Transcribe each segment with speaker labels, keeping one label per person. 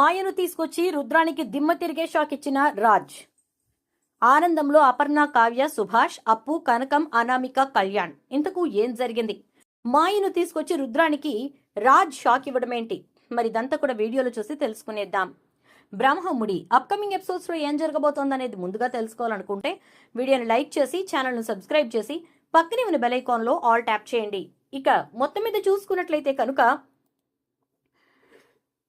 Speaker 1: మాయను తీసుకొచ్చి రుద్రానికి దిమ్మ తిరిగే షాక్ ఇచ్చిన రాజ్. ఆనందంలో అపర్ణ కావ్య సుభాష్ అప్పు కనకం అనామిక కళ్యాణ్. ఇంతకు ఏం జరిగింది? మాయను తీసుకొచ్చి రుద్రానికి రాజ్ షాక్ ఇవ్వడమేంటి? మరి ఇదంతా కూడా వీడియోలో చూసి తెలుసుకునేద్దాం. బ్రహ్మముడి అప్కమింగ్ ఎపిసోడ్స్లో ఏం జరగబోతోందనేది ముందుగా తెలుసుకోవాలనుకుంటే వీడియోని లైక్ చేసి ఛానల్ను సబ్స్క్రైబ్ చేసి పక్కనే ఉన్న బెల్ ఐకాన్లో ఆల్ ట్యాప్ చేయండి. ఇక మొత్తం మీద చూసుకున్నట్లయితే కనుక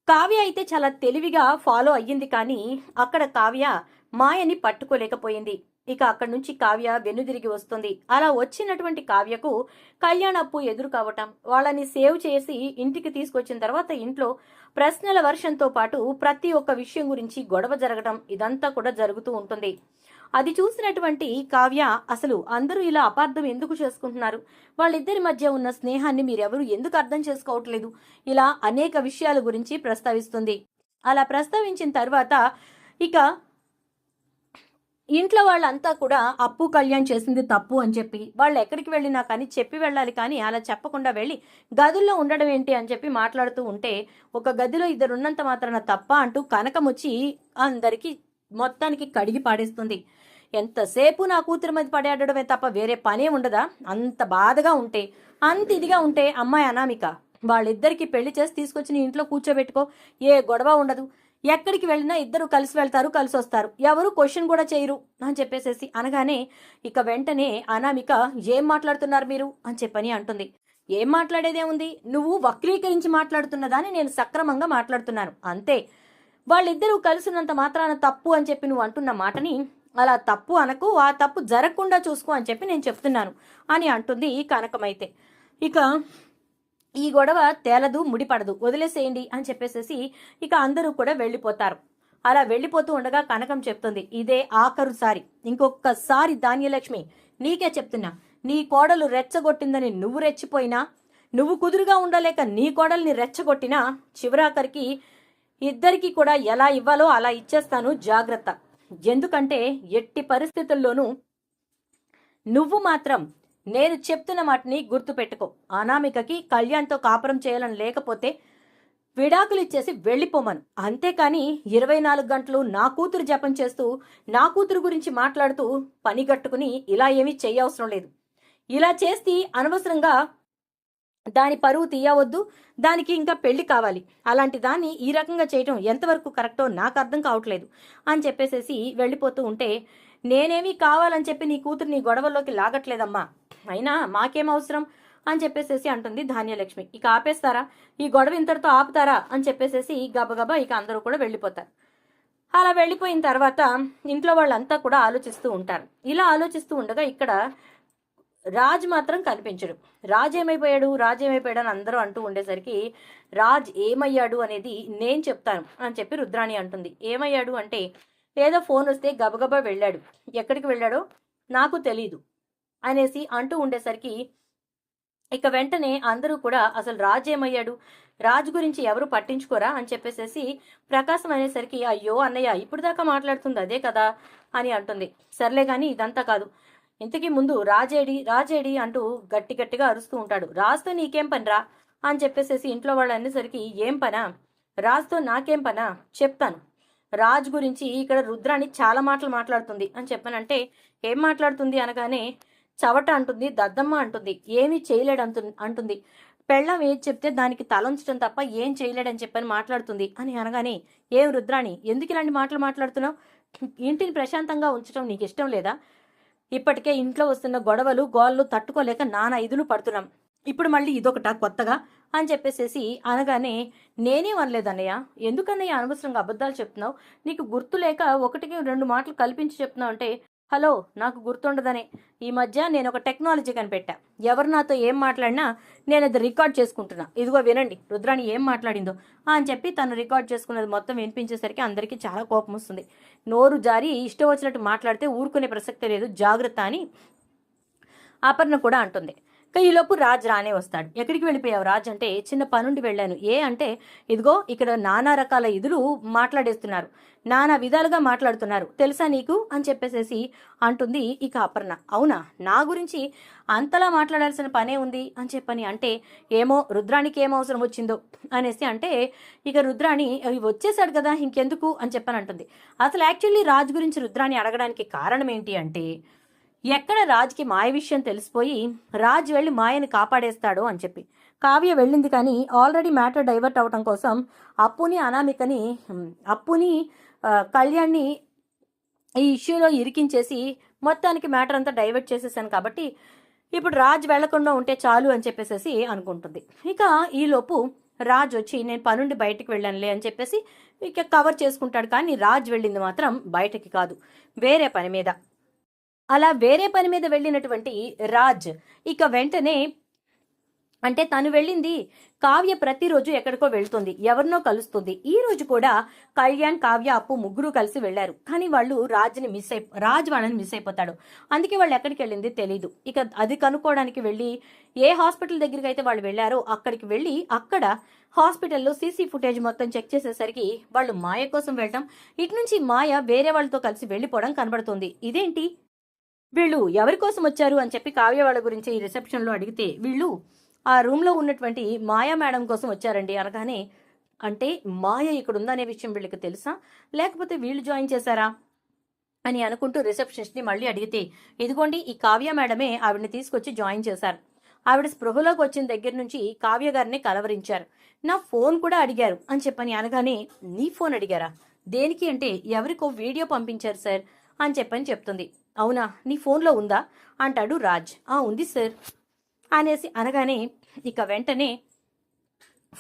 Speaker 1: కావ్య అయితే చాలా తెలివిగా ఫాలో అయ్యింది కానీ అక్కడ కావ్య మాయని పట్టుకోలేకపోయింది. ఇక అక్కడి నుంచి కావ్య వెనుదిరిగి వస్తుంది. అలా వచ్చినటువంటి కావ్యకు కళ్యాణప్పు ఎదురు కావటం వాళ్ళని సేవ్ చేసి ఇంటికి తీసుకొచ్చిన తర్వాత ఇంట్లో ప్రశ్నల వర్షంతో పాటు ప్రతి ఒక్క విషయం గురించి గొడవ జరగటం ఇదంతా కూడా జరుగుతూ ఉంటుంది. అది చూసినటువంటి కావ్య అసలు అందరూ ఇలా అపార్థం ఎందుకు చేసుకుంటున్నారు? వాళ్ళిద్దరి మధ్య ఉన్న స్నేహాన్ని మీరెవరు ఎందుకు అర్థం చేసుకోవట్లేదు? ఇలా అనేక విషయాల గురించి ప్రస్తావిస్తుంది. అలా ప్రస్తావించిన తర్వాత ఇక ఇంట్లో వాళ్ళంతా కూడా అప్పు కళ్యాణ్ చేసింది తప్పు అని చెప్పి వాళ్ళు ఎక్కడికి వెళ్ళినా కానీ చెప్పి వెళ్ళాలి కానీ అలా చెప్పకుండా వెళ్ళి గదుల్లో ఉండడం ఏంటి అని చెప్పి మాట్లాడుతూ ఉంటే ఒక గదిలో ఇద్దరు ఉన్నంత మాత్రాన తప్ప అంటూ కనకం వచ్చి అందరికీ మొత్తానికి కడిగి పాడేస్తుంది. ఎంతసేపు నా కూతురు మీద పడేయడమే తప్ప వేరే పనే ఉండదా? అంత బాధగా ఉంటే అంత ఇదిగా ఉంటే అమ్మాయి అనామిక. వాళ్ళిద్దరికి పెళ్ళి చేసి తీసుకొచ్చి నీ ఇంట్లో కూర్చోబెట్టుకో. ఏ గొడవ ఉండదు. ఎక్కడికి వెళ్ళినా ఇద్దరు కలిసి వెళ్తారు కలిసి వస్తారు. ఎవరు క్వశ్చన్ కూడా చేయరు అని చెప్పేసేసి అనగానే ఇక వెంటనే అనామిక ఏం మాట్లాడుతున్నారు మీరు? అని చెప్పని అంటుంది. ఏం మాట్లాడేదే ఉంది నువ్వు వక్రీకరించి మాట్లాడుతున్నదాని నేను సక్రమంగా మాట్లాడుతున్నాను. అంతే. వాళ్ళిద్దరూ కలిసినంత మాత్రాన తప్పు అని చెప్పి నువ్వు అంటున్న మాటని అలా తప్పు అనకు ఆ తప్పు జరగకుండా చూసుకో అని చెప్పి నేను చెప్తున్నాను అని అంటుంది ఈ కనకమైతే. ఇక ఈ గొడవ తేలదు ముడిపడదు వదిలేసేయండి అని చెప్పేసేసి ఇక అందరూ కూడా వెళ్ళిపోతారు. అలా వెళ్ళిపోతూ ఉండగా కనకం చెప్తుంది ఇదే ఆఖరుసారి ఇంకొకసారి ధాన్యలక్ష్మి నీకే చెప్తున్నా నీ కోడలు రెచ్చగొట్టిందని నువ్వు రెచ్చిపోయినా నువ్వు కుదురుగా ఉండలేక నీ కోడల్ని రెచ్చగొట్టినా చివరాఖరికి ఇద్దరికి కూడా ఎలా ఇవ్వాలో అలా ఇచ్చేస్తాను. జాగ్రత్త. ఎందుకంటే ఎట్టి పరిస్థితుల్లోనూ నువ్వు మాత్రం నేను చెప్తున్న మాటని గుర్తుపెట్టుకో. అనామికకి కళ్యాణ్తో కాపురం చేయాలని లేకపోతే విడాకులు ఇచ్చేసి వెళ్ళిపోమను. అంతేకాని ఇరవై నాలుగు గంటలు నా కూతురు జపం చేస్తూ నా కూతురు గురించి మాట్లాడుతూ పని గట్టుకుని ఇలా ఏమీ చేయవసరం లేదు. ఇలా చేస్తే అనవసరంగా దాని పరువు తీయవద్దు దానికి ఇంకా పెళ్ళి కావాలి. అలాంటి దాన్ని ఈ రకంగా చేయటం ఎంతవరకు కరెక్టో నాకు అర్థం కావట్లేదు అని చెప్పేసేసి వెళ్ళిపోతూ ఉంటే నేనేమీ కావాలని చెప్పి నీ కూతురు నీ గొడవల్లోకి లాగట్లేదమ్మా. అయినా మాకేం అవసరం అని చెప్పేసేసి అంటుంది ధాన్యలక్ష్మి. ఇక ఆపేస్తారా? ఈ గొడవ ఇంతటితో ఆపుతారా? అని చెప్పేసేసి గబగబా ఇక అందరూ కూడా వెళ్ళిపోతారు. అలా వెళ్ళిపోయిన తర్వాత ఇంట్లో వాళ్ళంతా కూడా ఆలోచిస్తూ ఉంటారు. ఇలా ఆలోచిస్తూ ఉండగా ఇక్కడ రాజ్ మాత్రం కనిపించడు. రాజ్ ఏమైపోయాడు? రాజ్ ఏమైపోయాడు అని అందరూ అంటూ ఉండేసరికి రాజ్ ఏమయ్యాడు అనేది నేను చెప్తాను అని చెప్పి రుద్రాణి అంటుంది. ఏమయ్యాడు అంటే ఏదో ఫోన్ వస్తే గబగబా వెళ్ళాడు. ఎక్కడికి వెళ్ళాడో నాకు తెలీదు అనేసి అంటూ ఉండేసరికి ఇక వెంటనే అందరూ కూడా అసలు రాజ్ ఏమయ్యాడు? రాజు గురించి ఎవరు పట్టించుకోరా అని చెప్పేసేసి ప్రకాశం అనేసరికి అయ్యో అన్నయ్య ఇప్పుడు దాకా మాట్లాడుతుంది అదే కదా అని అంటుంది. సర్లే కానీ ఇదంతా కాదు. ఇంతకీ ముందు రాజేడి రాజేడి అంటూ గట్టి గట్టిగా అరుస్తూ ఉంటాడు. రాజుతో నీకేం పనిరా? అని చెప్పేసేసి ఇంట్లో వాళ్ళు అనేసరికి ఏం పనా? రాజుతో నాకేం పనా? చెప్తాను. రాజు గురించి ఇక్కడ రుద్రాణి చాలా మాటలు మాట్లాడుతుంది. అని చెప్పానంటే ఏం మాట్లాడుతుంది అనగానే చవట అంటుంది దద్దమ్మ అంటుంది ఏమీ చేయలేడు అంటు అంటుంది. పెళ్ళం ఏది చెప్తే దానికి తలంచడం తప్ప ఏం చేయలేడని చెప్పని మాట్లాడుతుంది. అని అనగానే ఏం రుద్రాణి ఎందుకు ఇలాంటి మాటలు మాట్లాడుతున్నావు? ఇంటిని ప్రశాంతంగా ఉంచడం నీకు ఇష్టం లేదా? ఇప్పటికే ఇంట్లో వస్తున్న గొడవలు గోళ్ళు తట్టుకోలేక నానా ఇదులు పడుతున్నాం. ఇప్పుడు మళ్ళీ ఇదొకట కొత్తగా? అని చెప్పేసేసి అనగానే నేనే అనలేదన్నయ్య ఎందుకన్నయ్య అనవసరంగా అబద్ధాలు చెప్తున్నావు? నీకు గుర్తు లేక ఒకటికి రెండు మాటలు కల్పించి చెప్తున్నావు అంటే హలో నాకు గుర్తుండదనే. ఈ మధ్య నేను ఒక టెక్నాలజీ కనిపెట్టా. ఎవరు నాతో ఏం మాట్లాడినా నేను అది రికార్డ్ చేసుకుంటున్నా. ఇదిగో వినండి రుద్రాణి ఏం మాట్లాడిందో. అని చెప్పి తను రికార్డ్ చేసుకున్నది మొత్తం వినిపించేసరికి అందరికీ చాలా కోపం వస్తుంది నోరు జారి ఇష్టం వచ్చినట్టు మాట్లాడితే ఊరుకునే ప్రసక్తే లేదు జాగ్రత్త అని అపర్ణ కూడా అంటుంది. ఈలోపు రాజ్ రానే వస్తాడు. ఎక్కడికి వెళ్ళిపోయావు రాజ్ అంటే చిన్న పనుండి వెళ్ళాను. ఏ అంటే ఇదిగో ఇక్కడ నానా రకాల ఇదులు మాట్లాడేస్తున్నారు. నానా విధాలుగా మాట్లాడుతున్నారు. తెలుసా నీకు? అని చెప్పేసేసి అంటుంది ఇక అపర్ణ. అవునా? నా గురించి అంతలా మాట్లాడాల్సిన పనే ఉంది అని చెప్పని అంటే ఏమో రుద్రానికి ఏం అవసరం వచ్చిందో అనేసి అంటే ఇక రుద్రాణి "అవి వచ్చేసాడు కదా ఇంకెందుకు? అని చెప్పని అంటుంది. అసలు యాక్చువల్లీ రాజ్ గురించి రుద్రాణి అడగడానికి కారణం ఏంటి అంటే ఎక్కడ రాజ్కి మాయ విషయం తెలిసిపోయి రాజ్ వెళ్ళి మాయని కాపాడేస్తాడు అని చెప్పి. కావ్య వెళ్ళింది కానీ ఆల్రెడీ మ్యాటర్ డైవర్ట్ అవటం కోసం అప్పుని అనామికని అప్పుని కళ్యాణ్ని ఈ ఇష్యూలో ఇరికించేసి మొత్తానికి మ్యాటర్ అంతా డైవర్ట్ చేసేసాను కాబట్టి ఇప్పుడు రాజ్ వెళ్ళకుండా ఉంటే చాలు అని చెప్పేసేసి అనుకుంటుంది. ఇక ఈలోపు రాజ్ వచ్చి నేను పనుండి బయటకు వెళ్ళానులే అని చెప్పేసి ఇక కవర్ చేసుకుంటాడు కానీ రాజ్ వెళ్ళింది మాత్రం బయటకి కాదు వేరే పని మీద. అలా వేరే పని మీద వెళ్ళినటువంటి రాజ్ ఇక వెంటనే అంటే తను వెళ్ళింది కావ్య ప్రతిరోజు ఎక్కడికో వెళ్తుంది ఎవరినో కలుస్తుంది. ఈ రోజు కూడా కళ్యాణ్ కావ్య అప్పు ముగ్గురు కలిసి వెళ్ళారు కానీ వాళ్ళు రాజ్ని మిస్ అయి రాజ్ వాళ్ళని మిస్ అయిపోతాడు. అందుకే వాళ్ళు ఎక్కడికి వెళ్ళింది తెలీదు. ఇక అది కనుక్కోవడానికి వెళ్ళి ఏ హాస్పిటల్ దగ్గరికి అయితే వాళ్ళు వెళ్ళారో అక్కడికి వెళ్ళి అక్కడ హాస్పిటల్లో సీసీ ఫుటేజ్ మొత్తం చెక్ చేసేసరికి వాళ్ళు మాయ కోసం వెళ్ళటం ఇటు నుంచి మాయ వేరే వాళ్ళతో కలిసి వెళ్ళిపోవడం కనబడుతుంది. ఇదేంటి? వీళ్ళు ఎవరి కోసం వచ్చారు అని చెప్పి కావ్య వాళ్ళ గురించి ఈ రిసెప్షన్లో అడిగితే వీళ్ళు ఆ రూమ్లో ఉన్నటువంటి మాయా మేడం కోసం వచ్చారండి అనగానే అంటే మాయ ఇక్కడ ఉందనే విషయం వీళ్ళకి తెలుసా? లేకపోతే వీళ్ళు జాయిన్ చేశారా? అని అనుకుంటూ రిసెప్షనిస్ట్ని మళ్ళీ అడిగితే ఇదిగోండి ఈ కావ్య మేడమే ఆవిడని తీసుకొచ్చి జాయిన్ చేశారు. ఆవిడ స్పృహలోకి వచ్చిన దగ్గర నుంచి కావ్య గారిని కలవరించారు. నా ఫోన్ కూడా అడిగారు అని చెప్పని అనగానే నీ ఫోన్ అడిగారా? దేనికి అంటే ఎవరికో వీడియో పంపించారు సార్ అని చెప్పని చెప్తుంది. అవునా? నీ ఫోన్లో ఉందా? అంటాడు రాజ్. ఆ ఉంది సార్. అనేసి అనగానే ఇక వెంటనే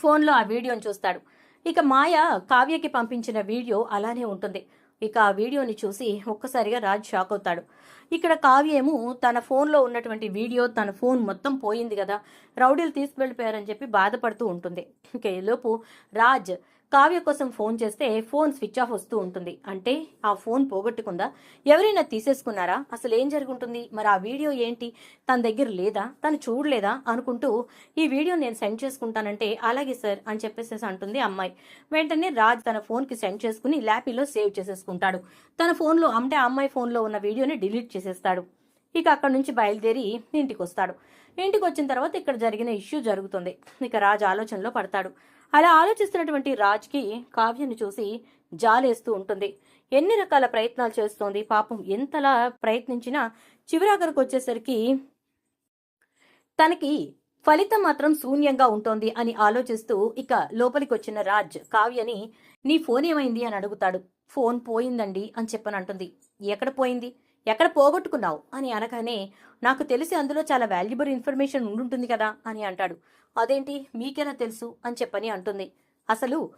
Speaker 1: ఫోన్లో ఆ వీడియోని చూస్తాడు. ఇక మాయ కావ్యకి పంపించిన వీడియో అలానే ఉంటుంది. ఇక ఆ వీడియోని చూసి ఒక్కసారిగా రాజ్ షాక్ అవుతాడు. ఇక్కడ కావ్యేమో తన ఫోన్లో ఉన్నటువంటి వీడియో తన ఫోన్ మొత్తం పోయింది కదా రౌడీలు తీసుకువెళ్ళిపోయారని చెప్పి బాధపడుతూ ఉంటుంది. ఇక ఈలోపు రాజ్ కావ్య కోసం ఫోన్ చేస్తే ఫోన్ స్విచ్ ఆఫ్ వస్తూ ఉంటుంది. అంటే ఆ ఫోన్ పోగొట్టుకుందా? ఎవరైనా తీసేసుకున్నారా? అసలు ఏం జరుగుంటుంది? మరి ఆ వీడియో ఏంటి? తన దగ్గర లేదా? తను చూడలేదా? అనుకుంటూ ఈ వీడియో నేను సెండ్ చేసుకుంటానంటే అలాగే సార్ అని చెప్పేసి అంటుంది అమ్మాయి. వెంటనే రాజ్ తన ఫోన్కి సెండ్ చేసుకుని ల్యాపీలో సేవ్ చేసేసుకుంటాడు. తన ఫోన్లో అంటే ఆ అమ్మాయి ఫోన్లో ఉన్న వీడియోని డిలీట్ చేసేస్తాడు. ఇక అక్కడ నుంచి బయలుదేరి ఇంటికి వస్తాడు ఇంటికి వచ్చిన తర్వాత ఇక్కడ జరిగిన ఇష్యూ జరుగుతుంది. ఇక రాజ్ ఆలోచనలో పడతాడు. అలా ఆలోచిస్తున్నటువంటి రాజ్కి కావ్యను చూసి జాలేస్తూ ఉంటుంది. ఎన్ని రకాల ప్రయత్నాలు చేస్తోంది? పాపం ఎంతలా ప్రయత్నించినా చివరాఖరికి వచ్చేసరికి తనకి ఫలితం మాత్రం శూన్యంగా ఉంటోంది అని ఆలోచిస్తూ ఇక లోపలికి వచ్చిన రాజ్ కావ్యని నీ ఫోన్ ఏమైంది? అని అడుగుతాడు. ఫోన్ పోయిందండి అని చెప్పని అంటుంది ఎక్కడ పోయింది? ఎక్కడ పోగొట్టుకున్నావు? అని అనగానే నాకు తెలిసి అందులో చాలా వాల్యుబుల్ ఇన్ఫర్మేషన్ ఉండుంటుంది కదా అని అంటాడు. అదేంటి? మీకెలా తెలుసు? అని చెప్పని అంటుంది. అసలు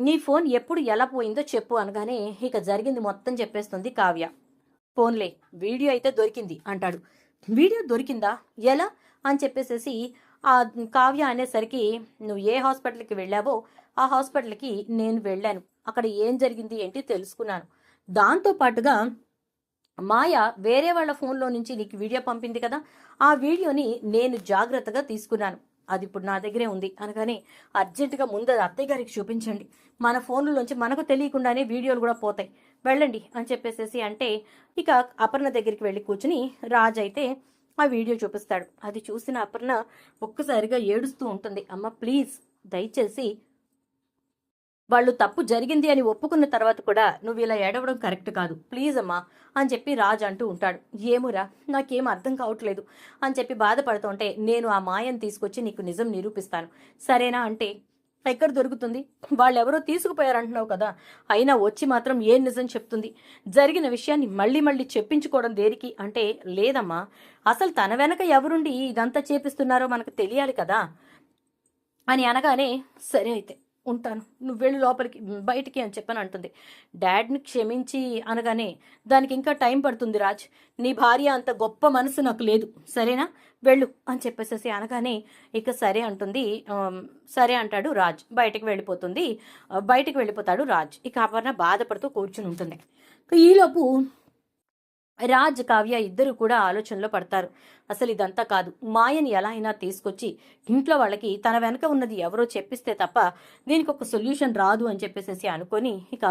Speaker 1: నీ ఫోన్ ఎప్పుడు ఎలా పోయిందో చెప్పు అనగానే ఇక జరిగింది మొత్తం చెప్పేస్తుంది కావ్య. ఫోన్లే వీడియో అయితే దొరికింది అంటాడు. వీడియో దొరికిందా? ఎలా? అని చెప్పేసేసి ఆ కావ్య అనేసరికి నువ్వు ఏ హాస్పిటల్కి వెళ్ళావో ఆ హాస్పిటల్కి నేను వెళ్ళాను. అక్కడ ఏం జరిగింది ఏంటి తెలుసుకున్నాను. దాంతో పాటుగా మాయ వేరే వాళ్ళ ఫోన్లో నుంచి నీకు వీడియో పంపింది కదా? ఆ వీడియోని నేను జాగ్రత్తగా తీసుకున్నాను. అది ఇప్పుడు నా దగ్గరే ఉంది అనగానే అర్జెంటుగా ముందు అత్తయ్య గారికి చూపించండి. మన ఫోన్లోంచి మనకు తెలియకుండానే వీడియోలు కూడా పోతాయి. వెళ్ళండి అని చెప్పేసేసి అంటే ఇక అపర్ణ దగ్గరికి వెళ్ళి కూర్చుని రాజ్ అయితే ఆ వీడియో చూపిస్తాడు. అది చూసిన అపర్ణ ఒక్కసారిగా ఏడుస్తూ ఉంటుంది. అమ్మ ప్లీజ్ దయచేసి వాళ్ళు తప్పు జరిగింది అని ఒప్పుకున్న తర్వాత కూడా నువ్వు ఇలా ఏడవడం కరెక్ట్ కాదు. ప్లీజ్ అమ్మా అని చెప్పి రాజ్ అంటూ ఉంటాడు. ఏమురా నాకేం అర్థం కావట్లేదు అని చెప్పి బాధపడుతుంటే నేను ఆ మాయను తీసుకొచ్చి నీకు నిజం నిరూపిస్తాను. సరేనా అంటే ఎక్కడ దొరుకుతుంది? వాళ్ళెవరో తీసుకుపోయారంటున్నావు కదా అయినా వచ్చి మాత్రం ఏం నిజం చెప్తుంది? జరిగిన విషయాన్ని మళ్ళీ మళ్ళీ చెప్పించుకోవడం దేనికి అంటే లేదమ్మా అసలు తన వెనక ఎవరుండి ఇదంతా చేపిస్తున్నారో మనకు తెలియాలి కదా? అని అనగానే సరే అయితే. ఉంటాను. నువ్వు వెళ్ళి లోపలికి బయటికి అని చెప్పని అంటుంది. డాడ్ని క్షమించి అనగానే దానికి ఇంకా టైం పడుతుంది రాజ్. నీ భార్య అంత గొప్ప మనసు నాకు లేదు. సరేనా? వెళ్ళు అని చెప్పేసేసి అనగానే ఇక సరే అంటుంది. సరే అంటాడు రాజ్. బయటికి వెళ్ళిపోతుంది. ఆ, బయటికి వెళ్ళిపోతాడు రాజ్. ఇక అపర్ణ బాధపడుతూ కూర్చుని ఉంటుంది. ఈలోపు రాజ్ కావ్య ఇద్దరు కూడా ఆలోచనలో పడతారు. అసలు ఇదంతా కాదు. మాయని ఎలా అయినా తీసుకొచ్చి ఇంట్లో వాళ్ళకి తన వెనక ఉన్నది ఎవరో చెప్పిస్తే తప్ప దీనికి ఒక సొల్యూషన్ రాదు అని చెప్పేసి అనుకొని ఇక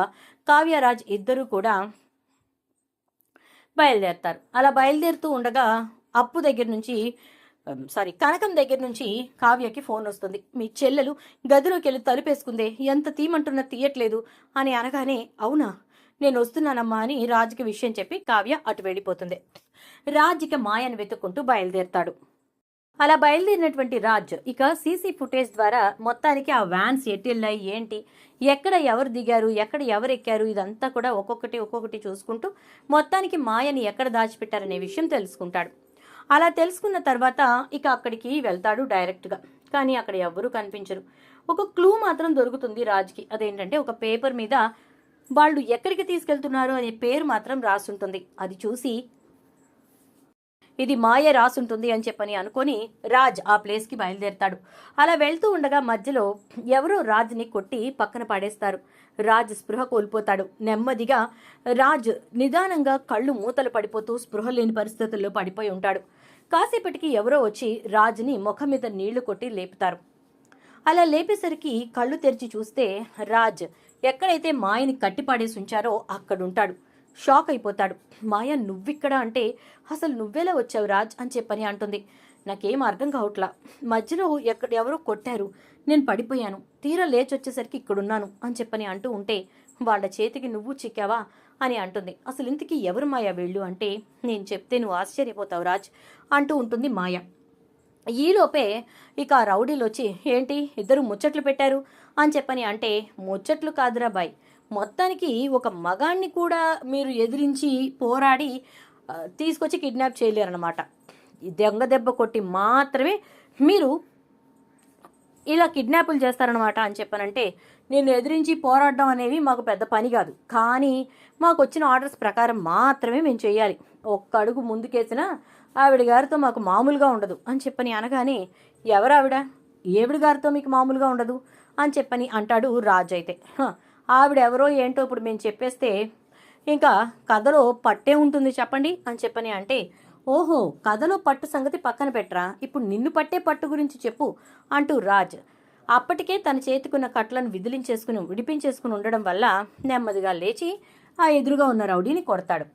Speaker 1: కావ్య రాజ్ ఇద్దరు కూడా బయలుదేరతారు. అలా బయలుదేరుతూ ఉండగా అప్పు దగ్గర నుంచి సారీ కనకం దగ్గర నుంచి కావ్యకి ఫోన్ వస్తుంది. మీ చెల్లెలు గదిలోకి వెళ్ళి తలుపేసుకుందే ఎంత తీయమంటున్నా తీయట్లేదు అని అనగానే అవునా? నేను వస్తున్నానమ్మా అని రాజుకి విషయం చెప్పి కావ్య అటు వెళ్ళిపోతుంది. రాజుకి మాయను వెతుక్కుంటూ బయలుదేరతాడు. అలా బయలుదేరినటువంటి రాజ్ ఇక సీసీ ఫుటేజ్ ద్వారా మొత్తానికి ఆ వ్యాన్స్ ఎటు ఏంటి ఎక్కడ ఎవరు దిగారు ఎక్కడ ఎవరు ఎక్కారు ఇదంతా కూడా ఒక్కొక్కటి ఒక్కొక్కటి చూసుకుంటూ మొత్తానికి మాయని ఎక్కడ దాచిపెట్టారనే విషయం తెలుసుకుంటాడు. అలా తెలుసుకున్న తర్వాత ఇక అక్కడికి వెళ్తాడు డైరెక్ట్గా. కానీ అక్కడ ఎవ్వరూ కనిపించరు. ఒక క్లూ మాత్రం దొరుకుతుంది రాజ్కి. అదేంటంటే ఒక పేపర్ మీద వాళ్ళు ఎక్కడికి తీసుకెళ్తున్నారు అనే పేరు మాత్రం రాసుంటుంది. అది చూసి ఇది మాయ రాసుంటుంది అని చెప్పని అనుకొని రాజ్ ఆ ప్లేస్కి బయలుదేరతాడు. అలా వెళ్తూ ఉండగా మధ్యలో ఎవరో రాజ్ని కొట్టి పక్కన పడేస్తారు. రాజ్ స్పృహ కోల్పోతాడు. నెమ్మదిగా రాజ్ నిదానంగా కళ్ళు మూతలు పడిపోతూ స్పృహ లేని పరిస్థితుల్లో పడిపోయి ఉంటాడు. కాసేపటికి ఎవరో వచ్చి రాజ్ని ముఖం మీద నీళ్ళు కొట్టి లేపుతారు. అలా లేపేసరికి కళ్ళు తెరిచి చూస్తే రాజ్ ఎక్కడైతే మాయని కట్టిపాడేసి ఉంచారో అక్కడుంటాడు. షాక్ అయిపోతాడు. మాయ నువ్విక్కడ అంటే అసలు నువ్వెలా వచ్చావు రాజ్? అని చెప్పని అంటుంది. నాకేం అర్థం కావట్లా. మధ్యలో ఎక్కడ ఎవరో కొట్టారు. నేను పడిపోయాను. తీరా లేచి వచ్చేసరికి ఇక్కడున్నాను అని చెప్పని అంటూ ఉంటే వాళ్ళ చేతికి నువ్వు చిక్కావా? అని అంటుంది. అసలు ఇంతకీ ఎవరు మాయ వీళ్ళు అంటే? నేను చెప్తే నువ్వు ఆశ్చర్యపోతావు రాజ్ అంటూ ఉంటుంది మాయ. ఈలోపే ఇక ఆ రౌడీలు వచ్చి ఏంటి? ఇద్దరు ముచ్చట్లు పెట్టారు. అని చెప్పని అంటే ముచ్చట్లు కాదురా బాయ్. మొత్తానికి ఒక మగాణ్ణి కూడా మీరు ఎదిరించి పోరాడి తీసుకొచ్చి కిడ్నాప్ చేయలేరన్నమాట. దొంగ దెంగ దెబ్బ కొట్టి మాత్రమే మీరు ఇలా కిడ్నాపులు చేస్తారనమాట అని చెప్పనంటే నేను ఎదిరించి పోరాడడం అనేవి మాకు పెద్ద పని కాదు. కానీ మాకు వచ్చిన ఆర్డర్స్ ప్రకారం మాత్రమే మేము చేయాలి. ఒక్క అడుగు ముందుకేసినా ఆవిడ గారితో మాకు మామూలుగా ఉండదు అని చెప్పని అనగానే ఎవరు ఆవిడ ఏవిడ గారితో మీకు మామూలుగా ఉండదు? అని చెప్పని అంటాడు రాజు అయితే ఆవిడెవరో ఆవిడ ఎవరో ఏంటో ఇప్పుడు మేము చెప్పేస్తే ఇంకా కథలో పట్టే ఉంటుంది చెప్పండి అని చెప్పని అంటే ఓహో కథలో పట్టు సంగతి పక్కన పెట్టరా? ఇప్పుడు నిన్ను పట్టే పట్టు గురించి చెప్పు అంటూ రాజ్ అప్పటికే తన చేతికున్న కట్లను విదిలించేసుకుని విడిపించేసుకుని ఉండడం వల్ల నెమ్మదిగా లేచి ఆ ఎదురుగా ఉన్న రౌడీని కొడతాడు.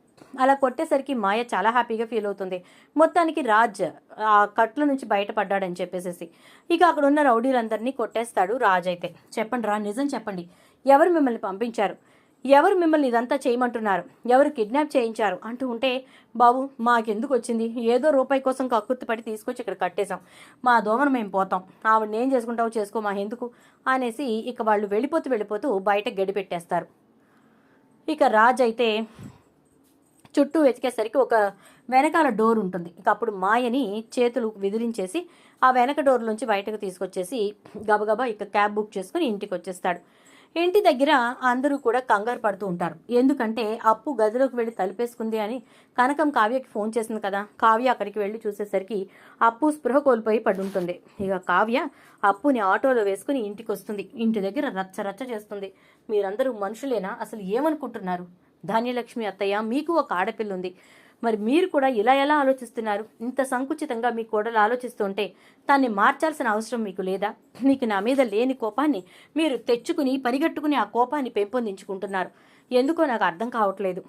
Speaker 1: అలా కొట్టేసరికి మాయ చాలా హ్యాపీగా ఫీల్ అవుతుంది. మొత్తానికి రాజ్ ఆ కట్ల నుంచి బయటపడ్డాడని చెప్పేసేసి. ఇక అక్కడ ఉన్న రౌడీలందరినీ కొట్టేస్తాడు రాజ్ అయితే. చెప్పండి రా నిజం చెప్పండి. ఎవరు మిమ్మల్ని పంపించారు? ఎవరు మిమ్మల్ని ఇదంతా చేయమంటున్నారు? ఎవరు కిడ్నాప్ చేయించారు? అంటూ ఉంటే బాబు మాకెందుకు వచ్చింది? ఏదో రూపాయి కోసం కక్కుర్తిపడి తీసుకొచ్చి ఇక్కడ కట్టేశాం. మా దోమను మేము పోతాం. ఆవిడని ఏం చేసుకుంటావు చేసుకో మా ఎందుకు? అనేసి ఇక వాళ్ళు వెళ్ళిపోతూ వెళ్ళిపోతూ బయట గడిపెట్టేస్తారు ఇక రాజ్ అయితే చుట్టూ వెతికేసరికి ఒక వెనకాల డోర్ ఉంటుంది. ఇక అప్పుడు మాయని చేతులు విదిలించేసి ఆ వెనక డోర్ నుంచి బయటకు తీసుకొచ్చేసి గబగబా ఇక క్యాబ్ బుక్ చేసుకుని ఇంటికి వచ్చేస్తాడు. ఇంటి దగ్గర అందరూ కూడా కంగారు పడుతూ ఉంటారు. ఎందుకంటే అప్పు గదిలోకి వెళ్ళి తలుపేసుకుంది అని కనకం కావ్యకి ఫోన్ చేసింది కదా. కావ్య అక్కడికి వెళ్ళి చూసేసరికి అప్పు స్పృహ కోల్పోయి పడి ఉంటుంది. ఇక కావ్య అప్పుని ఆటోలో వేసుకుని ఇంటికి వస్తుంది. ఇంటి దగ్గర రచ్చ రచ్చ చేస్తుంది. మీరందరూ మనుషులేనా? అసలు ఏమనుకుంటున్నారు? ధాన్యలక్ష్మి అత్తయ్య మీకు ఒక ఆడపిల్ల ఉంది మరి మీరు కూడా ఇలా ఎలా ఆలోచిస్తున్నారు? ఇంత సంకుచితంగా మీ కోడలు ఆలోచిస్తుంటే దాన్ని మార్చాల్సిన అవసరం మీకు లేదా? మీకు నా మీద లేని కోపాన్ని మీరు తెచ్చుకుని పరిగెట్టుకుని ఆ కోపాన్ని పెంపొందించుకుంటున్నారు. ఎందుకో నాకు అర్థం కావట్లేదు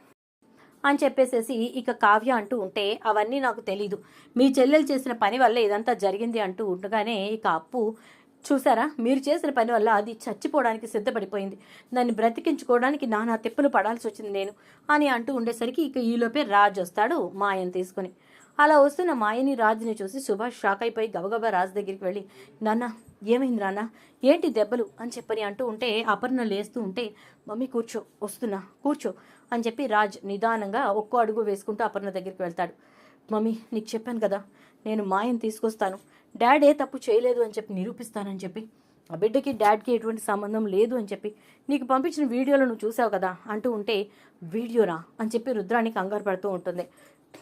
Speaker 1: అని చెప్పేసేసి ఇక కావ్య అంటూ ఉంటే అవన్నీ నాకు తెలీదు. మీ చెల్లెలు చేసిన పని వల్ల ఇదంతా జరిగింది అంటూ ఉండగానే ఇక అప్పు చూసారా? మీరు చేసిన పని వల్ల అది చచ్చిపోవడానికి సిద్ధపడిపోయింది. దాన్ని బ్రతికించుకోవడానికి నానా తిప్పులు పడాల్సి వచ్చింది నేను అని అంటూ ఉండేసరికి ఇక ఈలోపే రాజు వస్తాడు మాయని తీసుకుని. అలా వస్తున్న మాయని రాజుని చూసి సుభాష్ షాక్ అయిపోయి గబగబా రాజు దగ్గరికి వెళ్ళి నాన్న ఏమైంది నాన్న? ఏంటి దెబ్బలు? అని చెప్పని అంటూ ఉంటే అపర్ణ లేస్తూ ఉంటే మమ్మీ కూర్చో వస్తున్నా కూర్చో అని చెప్పి రాజ్ నిదానంగా ఒక్కో అడుగు వేసుకుంటూ అపర్ణ దగ్గరికి వెళ్తాడు. మమ్మీ నీకు చెప్పాను కదా నేను మాయని తీసుకొస్తాను. డాడ్ ఏ తప్పు చేయలేదు అని చెప్పి నిరూపిస్తానని చెప్పి ఆ బిడ్డకి డాడ్కి ఎటువంటి సంబంధం లేదు అని చెప్పి నీకు పంపించిన వీడియోలో నువ్వు చూసావు కదా అంటూ ఉంటే వీడియోరా అని చెప్పి రుద్రానికి కంగారు పడుతూ ఉంటుంది.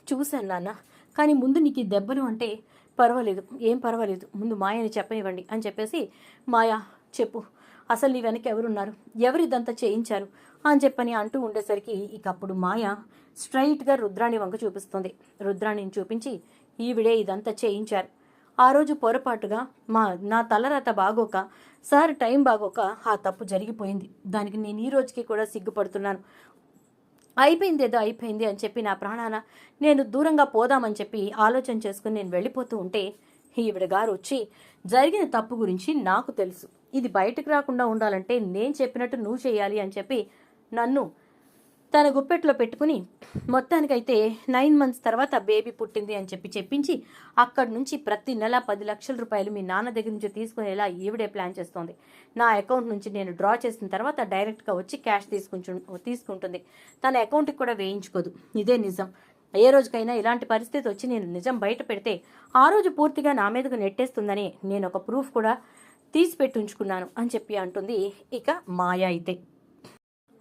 Speaker 1: చూశాను నాన్న కానీ ముందు నీకు ఈ దెబ్బలు అంటే పర్వాలేదు ఏం పర్వాలేదు ముందు మాయని చెప్పనివ్వండి అని చెప్పేసి మాయా చెప్పు అసలు నీ వెనక ఎవరున్నారు ఎవరు ఇదంతా చేయించారు అని చెప్పని అంటూ ఉండేసరికి ఇక అప్పుడు మాయ స్ట్రైట్గా రుద్రాణి వంక చూపిస్తుంది. రుద్రాణిని చూపించి ఈవిడే ఇదంతా చేయించారు ఆ రోజు పొరపాటుగా మా నా తలరాత బాగోక సార్ టైం బాగోక ఆ తప్పు జరిగిపోయింది. దానికి నేను ఈ రోజుకి కూడా సిగ్గుపడుతున్నాను. అయిపోయింది ఏదో అయిపోయింది అని చెప్పి నా ప్రాణాన నేను దూరంగా పోదామని చెప్పి ఆలోచన చేసుకుని నేను వెళ్ళిపోతూ ఉంటే ఈవిడ గారు వచ్చి జరిగిన తప్పు గురించి నాకు తెలుసు. ఇది బయటకు రాకుండా ఉండాలంటే నేను చెప్పినట్టు నువ్వు చేయాలి అని చెప్పి నన్ను తన గుప్పెట్లో పెట్టుకుని మొత్తానికైతే నైన్ మంత్స్ తర్వాత బేబీ పుట్టింది అని చెప్పి చెప్పించి అక్కడి నుంచి ప్రతి నెల పది లక్షల రూపాయలు మీ నాన్న దగ్గర నుంచి తీసుకునేలా ఈవిడే ప్లాన్ చేస్తోంది. నా అకౌంట్ నుంచి నేను డ్రా చేసిన తర్వాత డైరెక్ట్గా వచ్చి క్యాష్ తీసుకుంటు తీసుకుంటుంది. తన అకౌంట్కి కూడా వేయించుకోదు. ఇదే నిజం. ఏ రోజుకైనా ఇలాంటి పరిస్థితి వచ్చి నేను నిజం బయట పెడితే ఆ రోజు పూర్తిగా నా మీదకు నెట్టేస్తుందని నేను ఒక ప్రూఫ్ కూడా తీసి పెట్టి ఉంచుకున్నాను అని చెప్పి అంటుంది. ఇక మాయ అయితే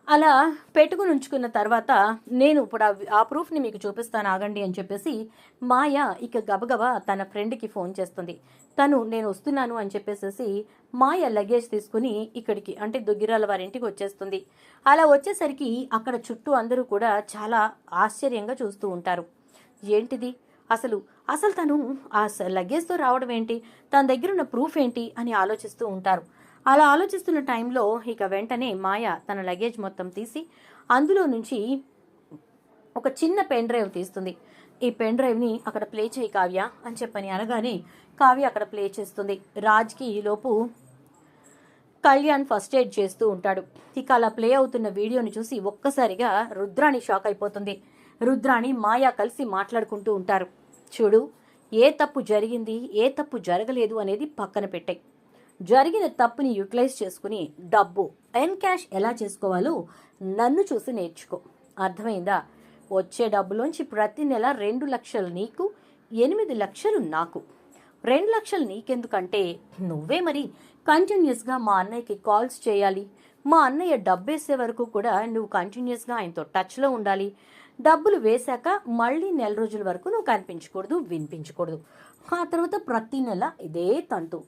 Speaker 1: అలా పెట్టుకుని ఉంచుకున్న తర్వాత నేను ఇప్పుడు ఆ- ప్రూఫ్ని మీకు చూపిస్తాను ఆగండి అని చెప్పేసి మాయ ఇక గబగబా తన ఫ్రెండ్కి ఫోన్ చేస్తుంది. తను నేను వస్తున్నాను అని చెప్పేసేసి మాయ లగేజ్ తీసుకుని ఇక్కడికి అంటే దుగ్గిరాల వారి ఇంటికి వచ్చేస్తుంది. అలా వచ్చేసరికి అక్కడ చుట్టూ అందరూ కూడా చాలా ఆశ్చర్యంగా చూస్తూ ఉంటారు. ఏంటిది? అసలు అసలు తను ఆ స- లగేజ్తో రావడం ఏంటి? తన దగ్గర ఉన్న ప్రూఫ్ ఏంటి? అని ఆలోచిస్తూ ఉంటారు. అలా ఆలోచిస్తున్న టైంలో ఇక వెంటనే మాయ తన లగేజ్ మొత్తం తీసి అందులో నుంచి ఒక చిన్న పెన్ డ్రైవ్ తీస్తుంది. ఈ పెన్ డ్రైవ్ని అక్కడ ప్లే చేయి కావ్య అని చెప్పని అనగానే కావ్య అక్కడ ప్లే చేస్తుంది. రాజ్కి ఈలోపు కళ్యాణ్ ఫస్ట్ ఎయిడ్ చేస్తూ ఉంటాడు. ఇక అలా ప్లే అవుతున్న వీడియోని చూసి ఒక్కసారిగా రుద్రాణి షాక్ అయిపోతుంది. రుద్రాణి మాయా కలిసి మాట్లాడుకుంటూ ఉంటారు. చూడు ఏ తప్పు జరిగింది ఏ తప్పు జరగలేదు అనేది పక్కన పెట్టాయి. జరిగిన తప్పుని యూటిలైజ్ చేసుకుని డబ్బు ఎన్ క్యాష్ ఎలా చేసుకోవాలో నన్ను చూసి నేర్చుకో. అర్థమైందా? వచ్చే డబ్బులోంచి ప్రతి నెల రెండు లక్షలు నీకు ఎనిమిది లక్షలు నాకు. రెండు లక్షలు నీకెందుకంటే నువ్వే మరి కంటిన్యూస్గా మా అన్నయ్యకి కాల్స్ చేయాలి. మా అన్నయ్య డబ్బేసే వరకు కూడా నువ్వు కంటిన్యూస్గా ఆయనతో టచ్లో ఉండాలి. డబ్బులు వేశాక మళ్ళీ నెల రోజుల వరకు నువ్వు కనిపించకూడదు వినిపించకూడదు. ఆ తర్వాత ప్రతి నెల ఇదే తంతు.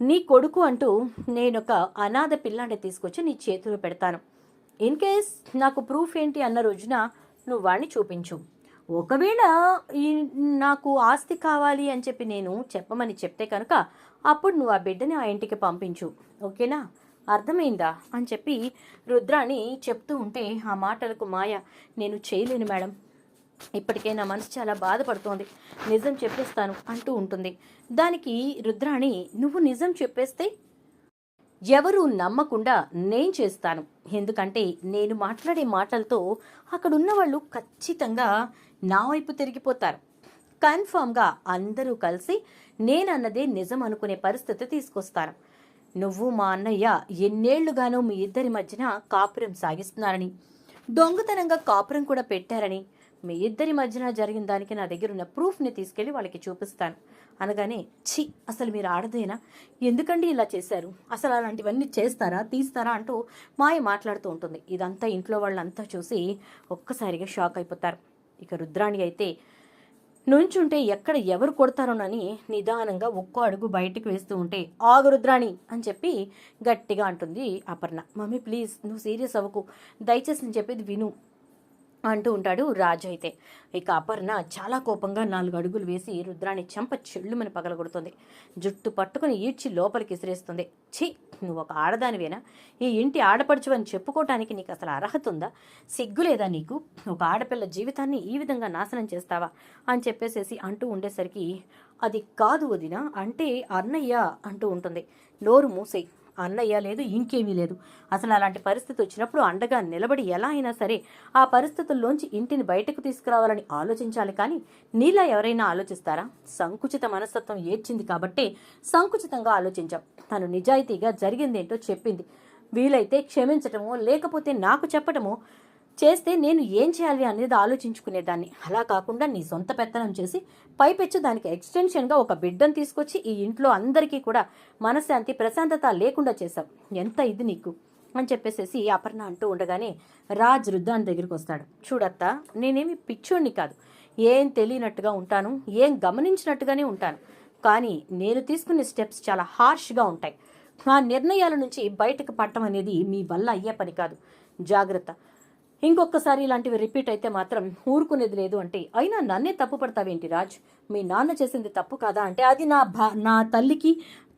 Speaker 1: నీ కొడుకు అంటూ నేను ఒక అనాథ పిల్లాన్ని తీసుకొచ్చి నీ చేతిలో పెడతాను. ఇన్ కేస్ నాకు ప్రూఫ్ ఏంటి అన్న రోజున నువ్వు వాడిని చూపించు. ఒకవేళ ఈ నాకు ఆస్తి కావాలి అని చెప్పి నేను చెప్పమని చెప్తే కనుక అప్పుడు నువ్వు ఆ బిడ్డని ఆ ఇంటికి పంపించు. ఓకేనా? అర్థమైందా? అని చెప్పి రుద్రాణి చెప్తూ ఉంటే ఆ మాటలకు మాయ నేను చేయలేను మేడం. ఇప్పటికే నా మనసు చాలా బాధపడుతోంది. నిజం చెప్పేస్తాను అంటూ ఉంటుంది. దానికి రుద్రాణి నువ్వు నిజం చెప్పేస్తే ఎవరు నమ్మకుండా నేను చేస్తాను. ఎందుకంటే నేను మాట్లాడే మాటలతో అక్కడున్న వాళ్ళు ఖచ్చితంగా నా వైపు తిరిగిపోతారు. కన్ఫామ్గా అందరూ కలిసి నేనన్నదే నిజం అనుకునే పరిస్థితి తీసుకొస్తాను నువ్వు మా అన్నయ్య ఎన్నేళ్ళుగానో మీ ఇద్దరి మధ్యన కాపురం సాగిస్తున్నారని దొంగతనంగా కాపురం కూడా పెట్టారని మీ ఇద్దరి మధ్యన జరిగిన దానికి నా దగ్గర ఉన్న ప్రూఫ్ని తీసుకెళ్ళి వాళ్ళకి చూపిస్తాను. అనగానే ఛీ అసలు మీరు ఆడదేనా? ఎందుకండి ఇలా చేశారు? అసలు అలాంటివన్నీ చేస్తారా తీస్తారా అంటూ మాయ మాట్లాడుతూ ఉంటుంది. ఇదంతా ఇంట్లో వాళ్ళంతా చూసి ఒక్కసారిగా షాక్ అయిపోతారు. ఇక రుద్రాణి అయితే నుంచుంటే ఎక్కడ ఎవరు కొడతారోనని నిదానంగా ఒక్కో అడుగు బయటికి వేస్తూ ఉంటే ఆగు రుద్రాణి అని చెప్పి గట్టిగా అంటుంది అపర్ణ. మమ్మీ ప్లీజ్ నువ్వు సీరియస్ అవ్వకు. దయచేసి నేను చెప్పేది విను. అంటూ ఉంటాడు రాజు అయితే. ఇక అపర్ణ చాలా కోపంగా నాలుగు అడుగులు వేసి రుద్రాన్ని చెంప చెల్లుమని పగలగొడుతుంది. జుట్టు పట్టుకుని ఈడ్చి లోపలికి ఇసిరేస్తుంది ఛీ నువ్వు ఒక ఆడదానివేనా? ఈ ఇంటి ఆడపడుచువని చెప్పుకోవటానికి నీకు అసలు అర్హత ఉందా? సిగ్గులేదా నీకు? ఒక ఆడపిల్ల జీవితాన్ని ఈ విధంగా నాశనం చేస్తావా? అని చెప్పేసేసి అంటూ ఉండేసరికి అది కాదు వదిన అంటే అన్నయ్య అంటూ ఉంటుంది. నోరు మూసేయి. అన్నయ్య లేదు ఇంకేమీ లేదు. అసలు అలాంటి పరిస్థితి వచ్చినప్పుడు అండగా నిలబడి ఎలా అయినా సరే ఆ పరిస్థితుల్లోంచి ఇంటిని బయటకు తీసుకురావాలని ఆలోచించాలి కానీ నీలా ఎవరైనా ఆలోచిస్తారా? సంకుచిత మనస్తత్వం ఏడ్చింది కాబట్టే సంకుచితంగా ఆలోచించాం. తను నిజాయితీగా జరిగిందేంటో చెప్పింది. వీలైతే క్షమించటమో లేకపోతే నాకు చెప్పటమో చేస్తే నేను ఏం చేయాలి అనేది ఆలోచించుకునేదాన్ని. అలా కాకుండా నీ సొంత పెత్తనం చేసి పైపెచ్చు దానికి ఎక్స్టెన్షన్గా ఒక బిడ్డను తీసుకొచ్చి ఈ ఇంట్లో అందరికీ కూడా మనశ్శాంతి ప్రశాంతత లేకుండా చేశావు. ఎంత ఇది నీకు? అని చెప్పేసేసి అపర్ణ అంటూ ఉండగానే రాజ్ రుద్దాన్ దగ్గరికి వస్తాడు. చూడత్తా నేనేమి పిచ్చోడిని కాదు. ఏం తెలియనట్టుగా ఉంటాను ఏం గమనించినట్టుగానే ఉంటాను. కానీ నేను తీసుకునే స్టెప్స్ చాలా హార్ష్గా ఉంటాయి. ఆ నిర్ణయాల నుంచి బయటకు పడటం అనేది మీ వల్ల అయ్యే పని కాదు. జాగ్రత్త. ఇంకొకసారి ఇలాంటివి రిపీట్ అయితే మాత్రం ఊరుకునేది లేదు అంటే అయినా నన్నే తప్పు పడతావేంటి రాజ్? మీ నాన్న చేసింది తప్పు కాదా? అంటే అది నా భా నా తల్లికి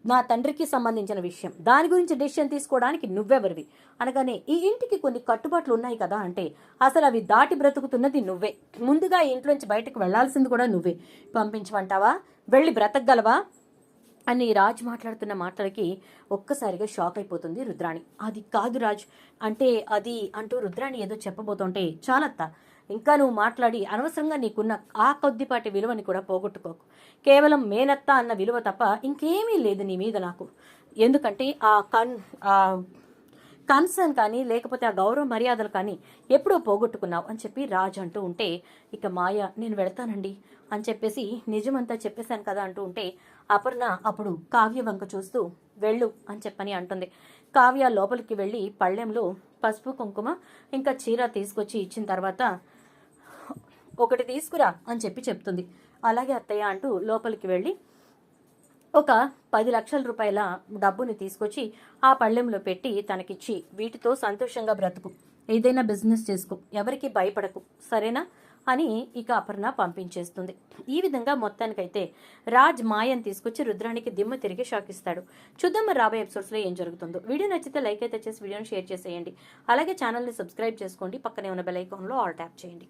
Speaker 1: నా తండ్రికి సంబంధించిన విషయం. దాని గురించి డెసిషన్ తీసుకోవడానికి నువ్వెవరివి? అనగానే ఈ ఇంటికి కొన్ని కట్టుబాట్లు ఉన్నాయి కదా అంటే అసలు అవి దాటి బ్రతుకుతున్నది నువ్వే. ముందుగా ఈ ఇంట్లోంచి బయటకు వెళ్ళాల్సింది కూడా నువ్వే. పంపించమంటావా? వెళ్ళి బ్రతకగలవా? అని రాజ్ మాట్లాడుతున్న మాటలకి ఒక్కసారిగా షాక్ అయిపోతుంది రుద్రాణి. అది కాదు రాజ్. అంటే అది అంటూ రుద్రాణి ఏదో చెప్పబోతుంటే చాలత్త ఇంకా నువ్వు మాట్లాడి అనవసరంగా నీకున్న ఆ కొద్దిపాటి విలువని కూడా పోగొట్టుకోకు. కేవలం మేనత్త అన్న విలువ తప్ప ఇంకేమీ లేదు నీ మీద నాకు. ఎందుకంటే ఆ కన్ ఆ కన్సర్న్ కానీ లేకపోతే ఆ గౌరవ మర్యాదలు కానీ ఎప్పుడో పోగొట్టుకున్నావు అని చెప్పి రాజ్ అంటూ ఉంటే ఇక మాయ నేను వెళ్తానండి అని చెప్పేసి నిజమంతా చెప్పేశాను కదా అంటూ ఉంటే అపర్ణ అప్పుడు కావ్య వంక చూస్తూ వెళ్ళు అని చెప్పని అంటుంది. కావ్య లోపలికి వెళ్ళి పళ్ళెంలో పసుపు కుంకుమ ఇంకా చీర తీసుకొచ్చి ఇచ్చిన తర్వాత ఒకటి తీసుకురా అని చెప్పి చెప్తుంది. అలాగే అత్తయ్య అంటూ లోపలికి వెళ్ళి ఒక పది లక్షల రూపాయల డబ్బుని తీసుకొచ్చి ఆ పళ్ళెంలో పెట్టి తనకిచ్చి వీటితో సంతోషంగా బ్రతుకు. ఏదైనా బిజినెస్ చేసుకో. ఎవరికి భయపడకు. సరేనా? అని ఇక అపర్ణ పంపించేస్తుంది. ఈ విధంగా మొత్తానికైతే రాజ్ మాయని తీసుకొచ్చి రుద్రానికి దిమ్మ తిరిగి షాక్ ఇస్తాడు చూద్దాం రాబోయే ఎపిసోడ్స్లో ఏం జరుగుతుందో. వీడియో నచ్చితే లైక్ అయితే చేసి వీడియోని షేర్ చేసేయండి. అలాగే ఛానల్ని సబ్స్క్రైబ్ చేసుకోండి. పక్కనే ఉన్న బెల్ ఐకాన్లో ఆల్ ట్యాప్ చేయండి.